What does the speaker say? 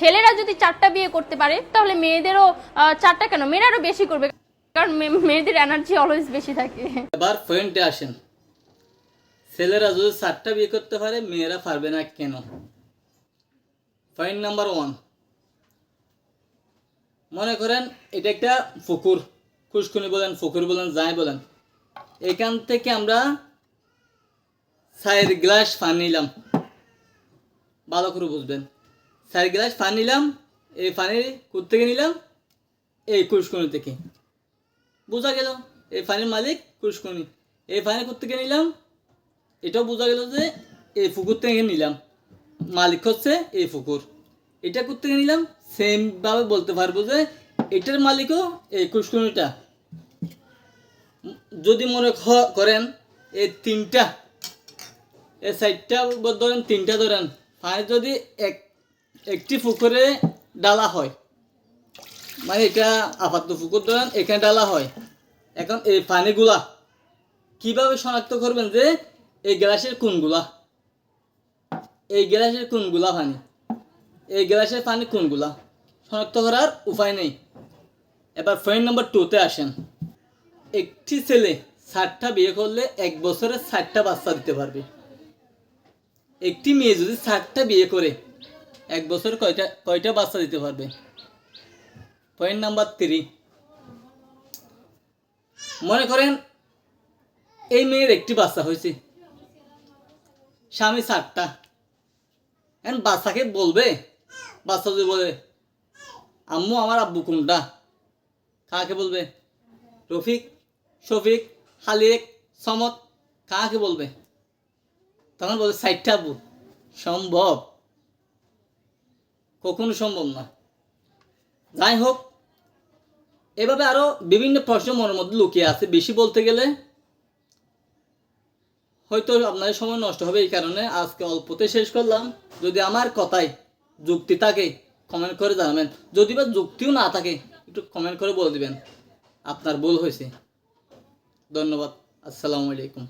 ছেলেরা যদি চারটা বিয়ে করতে পারে, তাহলে মেয়েদেরও চারটা কেন? মেয়েরা আরও বেশি করবে, কারণ মেয়েদের এনার্জি অলওয়েজ বেশি থাকে। এবার পয়েন্টে আসেন। ছেলেরা যদি চারটা বিয়ে করতে পারে, মেয়েরা পারবে না কেন? পয়েন্ট নাম্বার ওয়ান মনে করেন এটা একটা পুকুর। খুশকুনি বলেন পুকুর বলেন, যাই বলেন। এখান থেকে আমরা চায়ের গ্লাস পানি নিলাম। ভালো করে বুঝবেন। চায়ের গ্লাস পানি নিলাম, এই পানি কোথ থেকে নিলাম, এই খুশকুনি থেকে। বোঝা গেল, এই পানির মালিক কুশকুনি এই ফানের পানি থেকে নিলাম, এটাও বোঝা গেল যে এই পুকুর থেকে নিলাম। মালিক হচ্ছে এই পুকুর এটা থেকে নিলাম সেমভাবে বলতে পারব যে এটার মালিকও এই কুশকুনিটা যদি মনে করেন, এই তিনটা, এই সাইডটা ধরেন, তিনটা ধরেন পানি যদি এক একটি পুকুরে ডালা হয়। মানে এটা আপাতত পুকুর, ধরেন এখানে ডালা হয়। এখন এই পানিগুলা কীভাবে শনাক্ত করবেন যে এই গ্লাসের কোনগুলা? এই গ্লাসের কোনগুলা পানি? এই গ্লাসের পানি কোনগুলা? শনাক্ত করার উপায় নেই। এবার পয়েন্ট নম্বর টুতে আসেন। একটি ছেলে ষাটটা বিয়ে করলে এক বছরে ষাটটা বাচ্চা দিতে পারবে। একটি মেয়ে যদি ষাটটা বিয়ে করে এক বছর কয়টা কয়টা বাচ্চা দিতে পারবে? পয়েন্ট নাম্বার থ্রি মনে করেন, এই মেয়ের একটি বাচ্চা হয়েছে। স্বামী চারটা। এখন বাচ্চাকে বলবে? বাচ্চা যদি বলে, আম্মু, আমার আব্বু কোনটা? কাকে বলবে? রফিক, শফিক হালিক সমত, কাকে বলবে? তখন বলবে সাইটটা আব্বু। সম্ভব। কখনো সম্ভব না। যাই হোক এভাবে আরও বিভিন্ন প্রশ্ন মনের মধ্যে লুকিয়ে আছে। বেশি বলতে গেলে হয়তো আপনাদের সময় নষ্ট হবে এই কারণে আজকে অল্পতে শেষ করলাম। যদি আমার কথায় যুক্তি থাকে কমেন্ট করে জানাবেন। যদি বা যুক্তিও না থাকে, একটু কমেন্ট করে বলে দিবেন। আপনার ভুল হয়েছে। ধন্যবাদ। আসসালামু আলাইকুম।